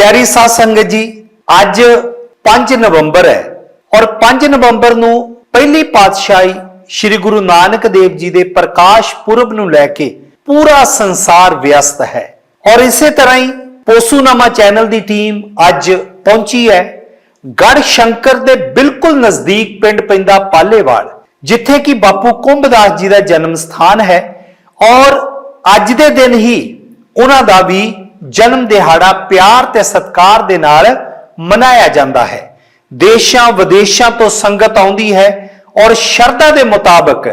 ਪਿਆਰੀ ਸਾਧ ਸੰਗਤ ਜੀ, ਅੱਜ 5 ਨਵੰਬਰ ਹੈ ਔਰ 5 ਨਵੰਬਰ ਨੂੰ ਪਹਿਲੀ ਪਾਤਸ਼ਾਹੀ ਸ੍ਰੀ ਗੁਰੂ ਨਾਨਕ ਦੇਵ ਜੀ ਦੇ ਪ੍ਰਕਾਸ਼ ਪੁਰਬ ਨੂੰ ਲੈ ਕੇ ਪੂਰਾ ਸੰਸਾਰ ਵਿਅਸਤ ਹੈ ਔਰ ਇਸੇ ਤਰ੍ਹਾਂ ਹੀ ਪੋਸੂਨਾਮਾ ਚੈਨਲ ਦੀ ਟੀਮ ਅੱਜ ਪਹੁੰਚੀ ਹੈ। ਗੜ ਸ਼ੰਕਰ ਦੇ ਬਿਲਕੁਲ ਨਜ਼ਦੀਕ ਪਿੰਡ ਪੈਂਦਾ ਪਾਲੇਵਾਲ, ਜਿੱਥੇ ਕਿ ਬਾਪੂ ਕੁੰਭਦਾਸ ਜੀ ਦਾ ਜਨਮ ਸਥਾਨ ਹੈ ਔਰ ਅੱਜ ਦੇ ਦਿਨ ਹੀ ਉਹਨਾਂ ਦਾ ਵੀ ਜਨਮ ਦਿਹਾੜਾ, ਪਿਆਰ ਤੇ ਸਤਿਕਾਰ ਦੇ ਨਾਲ ਮਨਾਇਆ ਜਾਂਦਾ ਹੈ। ਦੇਸ਼ਾਂ ਵਿਦੇਸ਼ਾਂ ਤੋਂ ਸੰਗਤ ਆਉਂਦੀ ਹੈ ਔਰ ਸ਼ਰਧਾ ਦੇ ਮੁਤਾਬਕ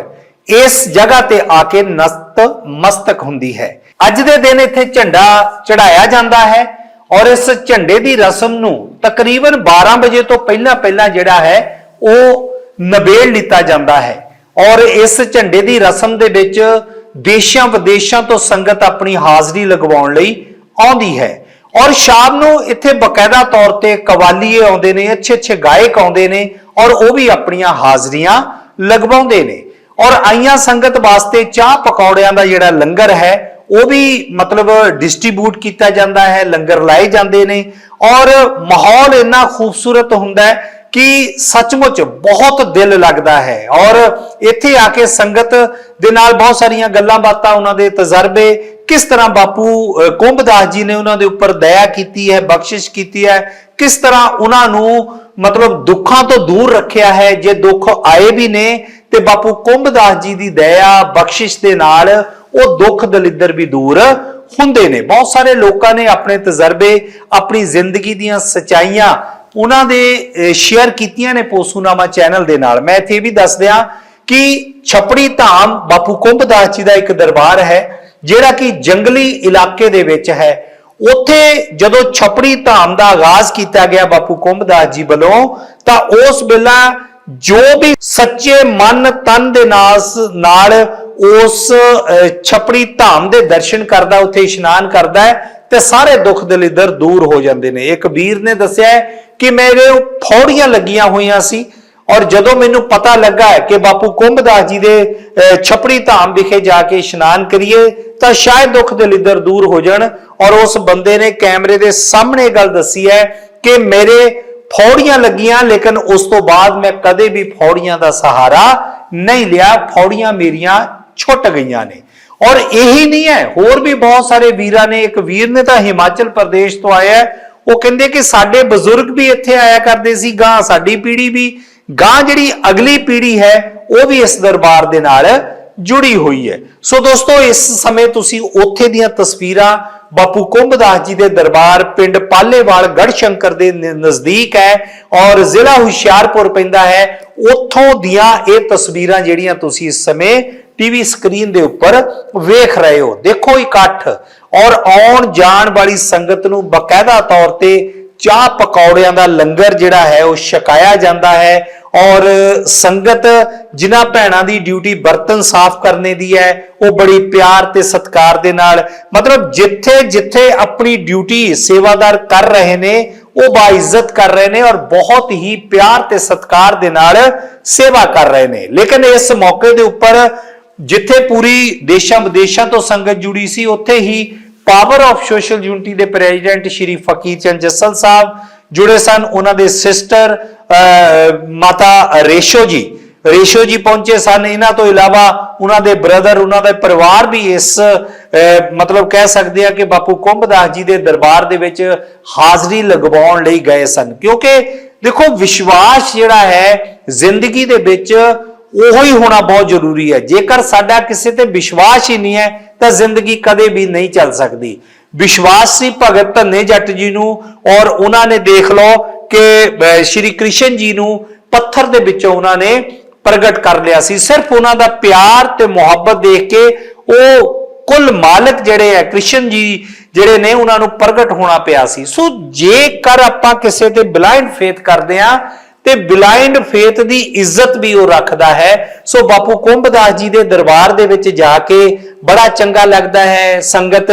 ਇਸ ਜਗ੍ਹਾ ਤੇ ਆ ਕੇ ਨਸਤ ਮਸਤਕ ਹੁੰਦੀ ਹੈ। ਅੱਜ ਦੇ ਦਿਨ ਇੱਥੇ ਝੰਡਾ ਚੜਾਇਆ ਜਾਂਦਾ ਹੈ ਔਰ ਇਸ ਝੰਡੇ ਦੀ ਰਸਮ ਨੂੰ ਤਕਰੀਬਨ 12 ਵਜੇ ਤੋਂ ਪਹਿਲਾਂ ਪਹਿਲਾਂ ਜਿਹੜਾ ਹੈ ਉਹ ਨਵੇੜ ਲਿੱਤਾ ਜਾਂਦਾ ਹੈ ਔਰ ਇਸ ਝੰਡੇ ਦੀ ਰਸਮ ਦੇ ਵਿੱਚ ਦੇਸ਼ਾਂ ਵਿਦੇਸ਼ਾਂ ਤੋਂ ਸੰਗਤ ਆਪਣੀ ਹਾਜ਼ਰੀ ਲਗਵਾਉਣ ਲਈ ਆਉਂਦੀ ਹੈ। ਔਰ ਸ਼ਾਮ ਨੂੰ ਇੱਥੇ ਬਕਾਇਦਾ ਤੌਰ ਤੇ ਕਵਾਲੀਏ ਆਉਂਦੇ ਨੇ ਅੱਛੇ ਅੱਛੇ ਗਾਇਕ ਆਉਂਦੇ ਨੇ ਔਰ ਉਹ ਵੀ ਆਪਣੀਆਂ ਹਾਜ਼ਰੀਆਂ ਲਗਵਾਉਂਦੇ ਨੇ। ਔਰ ਆਈਆਂ ਸੰਗਤ ਵਾਸਤੇ ਚਾਹ ਪਕੌੜਿਆਂ ਦਾ ਜਿਹੜਾ ਲੰਗਰ ਹੈ, ਉਹ ਵੀ ਮਤਲਬ ਡਿਸਟ੍ਰੀਬਿਊਟ ਕੀਤਾ ਜਾਂਦਾ ਹੈ, ਲੰਗਰ ਲਾਏ ਜਾਂਦੇ ਨੇ। ਔਰ ਮਾਹੌਲ ਇੰਨਾ ਖੂਬਸੂਰਤ ਹੁੰਦਾ ਹੈ ਕਿ ਸੱਚਮੁੱਚ ਬਹੁਤ ਦਿਲ ਲੱਗਦਾ ਹੈ। ਔਰ ਇੱਥੇ ਆ ਕੇ ਸੰਗਤ ਦੇ ਨਾਲ ਬਹੁਤ ਸਾਰੀਆਂ ਗੱਲਾਂ ਬਾਤਾਂ ਉਹਨਾਂ ਦੇ ਤਜਰਬੇ, ਕਿਸ ਤਰ੍ਹਾਂ ਬਾਪੂ ਕੁੰਭਦਾਸ ਜੀ ਨੇ ਉਹਨਾਂ ਦੇ ਉੱਪਰ ਦਇਆ ਕੀਤੀ ਹੈ, ਬਖਸ਼ਿਸ਼ ਕੀਤੀ ਹੈ, ਕਿਸ ਤਰ੍ਹਾਂ ਉਹਨਾਂ ਨੂੰ ਮਤਲਬ ਦੁੱਖਾਂ ਤੋਂ ਦੂਰ ਰੱਖਿਆ ਹੈ, ਜੇ ਦੁੱਖ ਆਏ ਵੀ ਨੇ, ਤੇ ਬਾਪੂ ਕੁੰਭਦਾਸ ਜੀ ਦੀ ਦਇਆ, ਬਖਸ਼ਿਸ਼ ਦੇ ਨਾਲ ਉਹ ਦੁੱਖ ਦਲਿੱਦਰ ਵੀ ਦੂਰ ਹੁੰਦੇ ਨੇ। ਬਹੁਤ ਸਾਰੇ ਲੋਕਾਂ ਨੇ ਆਪਣੇ ਤਜਰਬੇ, ਆਪਣੀ ਜ਼ਿੰਦਗੀ ਦੀਆਂ ਸਚਾਈਆਂ ਉਹਨਾਂ ਦੇ ਸ਼ੇਅਰ ਕੀਤੀਆਂ ਨੇ ਪੋਸੂਨਾਮਾ ਚੈਨਲ ਦੇ ਨਾਲ। ਮੈਂ ਇੱਥੇ ਇਹ ਵੀ ਦੱਸ ਦਿਆਂ ਕਿ ਛਪੜੀ ਧਾਮ ਬਾਪੂ ਕੁੰਭਦਾਸ ਜੀ ਦਾ ਇੱਕ ਦਰਬਾਰ ਹੈ ਜਿਹੜਾ ਕਿ ਜੰਗਲੀ ਇਲਾਕੇ ਦੇ ਵਿੱਚ ਹੈ। ਉੱਥੇ ਜਦੋਂ ਛਪੜੀ ਧਾਮ ਦਾ ਆਗਾਜ਼ ਕੀਤਾ ਗਿਆ ਬਾਪੂ ਕੁੰਭਦਾਸ ਜੀ ਵੱਲੋਂ ਤਾਂ ਉਸ ਵੇਲਾ ਜੋ ਵੀ ਸੱਚੇ ਮਨ ਤਨ ਦੇ ਨਾਲ ਉਸ ਅਹ, ਛਪੜੀ ਧਾਮ ਦੇ ਦਰਸ਼ਨ ਕਰਦਾ ਉੱਥੇ ਇਸ਼ਨਾਨ ਕਰਦਾ ਹੈ ਤੇ ਸਾਰੇ ਦੁੱਖ ਦਲਿੱਦਰ ਦੂਰ ਹੋ ਜਾਂਦੇ ਨੇ। ਇੱਕ ਵੀਰ ਨੇ ਦੱਸਿਆ ਕਿ ਮੇਰੇ ਫੌੜੀਆਂ ਲੱਗੀਆਂ ਹੋਈਆਂ ਸੀ ਔਰ ਜਦੋਂ ਮੈਨੂੰ ਪਤਾ ਲੱਗਾ ਹੈ ਕਿ ਬਾਪੂ ਕੁੰਭਦਾਸ ਜੀ ਦੇ ਅਹ, ਛਪੜੀ ਧਾਮ ਵਿਖੇ ਜਾ ਕੇ ਇਸ਼ਨਾਨ ਕਰੀਏ ਤਾਂ ਸ਼ਾਇਦ ਦੁੱਖ ਦਲਿੱਦਰ ਦੂਰ ਹੋ ਜਾਣ ਔਰ ਉਸ ਬੰਦੇ ਨੇ ਕੈਮਰੇ ਦੇ ਸਾਹਮਣੇ ਗੱਲ ਦੱਸੀ ਹੈ ਕਿ ਮੇਰੇ ਫੌੜੀਆਂ ਲੱਗੀਆਂ ਲੇਕਿਨ ਉਸ ਤੋਂ ਬਾਅਦ ਮੈਂ ਕਦੇ ਵੀ ਫੌੜੀਆਂ ਦਾ ਸਹਾਰਾ ਨਹੀਂ ਲਿਆ। ਫੌੜੀਆਂ ਮੇਰੀਆਂ ਛੁੱਟ ਗਈਆਂ ਨੇ। ਔਰ ਇਹੀ ਨਹੀਂ ਹੈ, ਹੋਰ ਵੀ ਬਹੁਤ ਸਾਰੇ ਵੀਰਾਂ ਨੇ, ਇੱਕ ਵੀਰ ਨੇ ਤਾਂ ਹਿਮਾਚਲ ਪ੍ਰਦੇਸ਼ ਤੋਂ ਆਇਆ ਉਹ ਕਹਿੰਦੇ ਕਿ ਸਾਡੇ ਬਜ਼ੁਰਗ ਵੀ ਇੱਥੇ ਆਇਆ ਕਰਦੇ ਸੀ, ਗਾਂ ਸਾਡੀ ਪੀੜ੍ਹੀ ਵੀ, ਗਾਂ ਜਿਹੜੀ ਅਗਲੀ ਪੀੜ੍ਹੀ ਹੈ, ਉਹ ਵੀ ਇਸ ਦਰਬਾਰ ਦੇ ਨਾਲ ਜੁੜੀ ਹੋਈ ਹੈ। ਸੋ ਦੋਸਤੋ, ਇਸ ਸਮੇਂ ਤੁਸੀਂ ਉੱਥੇ ਦੀਆਂ ਤਸਵੀਰਾਂ ਬਾਪੂ ਕੁੰਭਦਾਸ ਜੀ ਦੇ ਦਰਬਾਰ ਪਿੰਡ ਪਾਲੇਵਾਲ ਗੜਸ਼ੰਕਰ ਦੇ ਨਜ਼ਦੀਕ ਹੈ ਔਰ ਜ਼ਿਲ੍ਹਾ ਹੁਸ਼ਿਆਰਪੁਰ ਪੈਂਦਾ ਹੈ। ਉੱਥੋਂ ਦੀਆਂ ਇਹ ਤਸਵੀਰਾਂ ਜਿਹੜੀਆਂ ਤੁਸੀਂ ਇਸ ਸਮੇਂ ਟੀਵੀ ਸਕਰੀਨ ਦੇ ਉੱਪਰ ਵੇਖ ਰਹੇ ਹੋ। ਦੇਖੋ ਇਕੱਠ। ਔਰ ਆਉਣ ਜਾਣ ਵਾਲੀ ਸੰਗਤ ਨੂੰ ਬਕਾਇਦਾ ਤੌਰ ਤੇ ਚਾਹ ਪਕੌੜਿਆਂ ਦਾ ਲੰਗਰ ਜਿਹੜਾ ਹੈ, ਉਹ ਛਕਾਇਆ ਜਾਂਦਾ ਹੈ। ਔਰ ਸੰਗਤ ਜਿਨ੍ਹਾਂ ਭੈਣਾਂ ਦੀ ਡਿਊਟੀ ਬਰਤਨ ਸਾਫ਼ ਕਰਨੇ ਦੀ ਹੈ, ਉਹ ਬੜੀ ਪਿਆਰ ਤੇ ਸਤਿਕਾਰ ਦੇ ਨਾਲ, ਮਤਲਬ ਜਿੱਥੇ ਜਿੱਥੇ ਆਪਣੀ ਡਿਊਟੀ ਸੇਵਾਦਾਰ ਕਰ ਰਹੇ ਨੇ, ਉਹ ਬਾਇਜ਼ਤ ਕਰ ਰਹੇ ਨੇ ਔਰ ਬਹੁਤ ਹੀ ਪਿਆਰ ਤੇ ਸਤਿਕਾਰ ਦੇ ਨਾਲ ਸੇਵਾ ਕਰ ਰਹੇ ਨੇ। ਲੇਕਿਨ ਇਸ ਮੌਕੇ ਦੇ ਉੱਪਰ ਜਿੱਥੇ ਪੂਰੀ ਦੇਸ਼ਾਂ ਵਿਦੇਸ਼ਾਂ ਤੋਂ ਸੰਗਤ ਜੁੜੀ ਸੀ ਉੱਥੇ ਹੀ ਪਾਵਰ ਆਫ ਸੋਸ਼ਲ ਯੂਨਿਟੀ ਦੇ ਪ੍ਰੈਜ਼ੀਡੈਂਟ ਸ਼੍ਰੀ ਫਕੀਰ ਚੰਦ ਜੱਸਲ ਸਾਹਿਬ ਜੁੜੇ ਸਨ। ਉਹਨਾਂ ਦੇ ਸਿਸਟਰ ਮਾਤਾ ਰੇਸ਼ੋ ਜੀ ਰੇਸ਼ੋ ਜੀ ਪਹੁੰਚੇ ਸਨ। ਇਹਨਾਂ ਤੋਂ ਇਲਾਵਾ ਉਹਨਾਂ ਦੇ ਬ੍ਰਦਰ ਉਹਨਾਂ ਦਾ ਪਰਿਵਾਰ ਵੀ ਇਸ ਅਹ, ਮਤਲਬ ਕਹਿ ਸਕਦੇ ਆ ਕਿ ਬਾਪੂ ਕੁੰਭਦਾਸ ਜੀ ਦੇ ਦਰਬਾਰ ਦੇ ਵਿੱਚ ਹਾਜ਼ਰੀ ਲਗਵਾਉਣ ਲਈ ਗਏ ਸਨ। ਕਿਉਂਕਿ ਦੇਖੋ ਵਿਸ਼ਵਾਸ ਜਿਹੜਾ ਹੈ ਜ਼ਿੰਦਗੀ ਦੇ ਵਿੱਚ ਉਹੋ ਹੀ ਹੋਣਾ ਬਹੁਤ ਜ਼ਰੂਰੀ ਹੈ। ਜੇਕਰ ਸਾਡਾ ਕਿਸੇ ਤੇ ਵਿਸ਼ਵਾਸ ਹੀ ਨਹੀਂ ਹੈ, ਤਾਂ ਜ਼ਿੰਦਗੀ ਕਦੇ ਵੀ ਨਹੀਂ ਚੱਲ ਸਕਦੀ। ਵਿਸ਼ਵਾਸ ਸੀ ਭਗਤ ਧੰਨੇ ਜੱਟ ਜੀ ਨੂੰ ਔਰ ਉਹਨਾਂ ਨੇ ਦੇਖ ਲਓ ਕਿ ਸ਼੍ਰੀ ਕ੍ਰਿਸ਼ਨ ਜੀ ਨੂੰ ਪੱਥਰ ਦੇ ਵਿੱਚੋਂ ਉਹਨਾਂ ਨੇ ਪ੍ਰਗਟ ਕਰ ਲਿਆ ਸੀ। ਸਿਰਫ ਉਹਨਾਂ ਦਾ ਪਿਆਰ ਤੇ ਮੁਹੱਬਤ ਦੇਖ ਕੇ ਉਹ ਕੁੱਲ ਮਾਲਕ ਜਿਹੜੇ ਹੈ, ਕ੍ਰਿਸ਼ਨ ਜੀ ਜਿਹੜੇ ਨੇ, ਉਹਨਾਂ ਨੂੰ ਪ੍ਰਗਟ ਹੋਣਾ ਪਿਆ ਸੀ। ਸੋ ਜੇਕਰ ਆਪਾਂ ਕਿਸੇ ਤੇ ਬਲਾਈਂਡ ਫੇਥ ਕਰਦੇ ਆ ਤੇ ਬਲਾਈਂਡ ਫੇਥ ਦੀ ਇੱਜ਼ਤ ਵੀ ਉਹ ਰੱਖਦਾ ਹੈ। ਸੋ ਬਾਪੂ ਕੁੰਭਦਾਸ ਜੀ ਦੇ ਦਰਬਾਰ ਦੇ ਵਿੱਚ ਜਾ ਕੇ ਬੜਾ ਚੰਗਾ ਲੱਗਦਾ ਹੈ। ਸੰਗਤ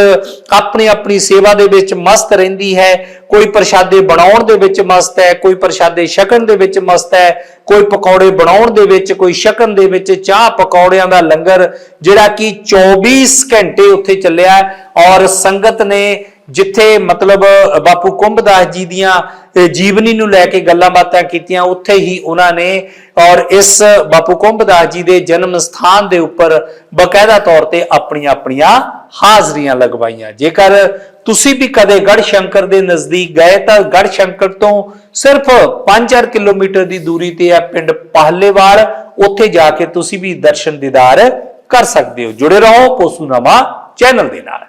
ਆਪਣੀ ਆਪਣੀ ਸੇਵਾ ਦੇ ਵਿੱਚ ਮਸਤ ਰਹਿੰਦੀ ਹੈ। ਕੋਈ ਪ੍ਰਸ਼ਾਦੇ ਬਣਾਉਣ ਦੇ ਵਿੱਚ ਮਸਤ ਹੈ, ਕੋਈ ਪ੍ਰਸ਼ਾਦੇ ਛਕਣ ਦੇ ਵਿੱਚ ਮਸਤ ਹੈ, ਕੋਈ ਪਕੌੜੇ ਬਣਾਉਣ ਦੇ ਵਿੱਚ, ਕੋਈ ਛਕਣ ਦੇ ਵਿੱਚ ਚਾਹ ਪਕੌੜਿਆਂ ਦਾ ਲੰਗਰ ਜਿਹੜਾ ਕਿ 24 ਘੰਟੇ ਉੱਥੇ ਚੱਲਿਆ ਔਰ ਸੰਗਤ ਨੇ ਜਿੱਥੇ ਮਤਲਬ ਬਾਪੂ ਕੁੰਭਦਾਸ ਜੀ ਦੀਆਂ ਜੀਵਨੀ ਨੂੰ ਲੈ ਕੇ ਗੱਲਾਂ ਬਾਤਾਂ ਕੀਤੀਆਂ, ਉੱਥੇ ਹੀ ਉਹਨਾਂ ਨੇ ਔਰ ਇਸ ਬਾਪੂ ਕੁੰਭਦਾਸ ਜੀ ਦੇ ਜਨਮ ਸਥਾਨ ਦੇ ਉੱਪਰ ਬਕਾਇਦਾ ਤੌਰ ਤੇ ਆਪਣੀਆਂ ਆਪਣੀਆਂ ਹਾਜ਼ਰੀਆਂ ਲਗਵਾਈਆਂ। ਜੇਕਰ ਤੁਸੀਂ ਵੀ ਕਦੇ ਗੜ ਸ਼ੰਕਰ ਦੇ ਨਜ਼ਦੀਕ ਗਏ, ਤਾਂ ਗੜ ਸ਼ੰਕਰ ਤੋਂ ਸਿਰਫ 5-4 ਕਿਲੋਮੀਟਰ ਦੀ ਦੂਰੀ ਤੇ ਹੈ ਪਿੰਡ ਪਹਲੇਵਾਲ, ਉੱਥੇ ਜਾ ਕੇ ਤੁਸੀਂ ਵੀ ਦਰਸ਼ਨ ਦੀਦਾਰ ਕਰ ਸਕਦੇ ਹੋ। ਜੁੜੇ ਰਹੋ ਪੋਸੂਨਾਮਾ ਚੈਨਲ ਦੇ ਨਾਲ।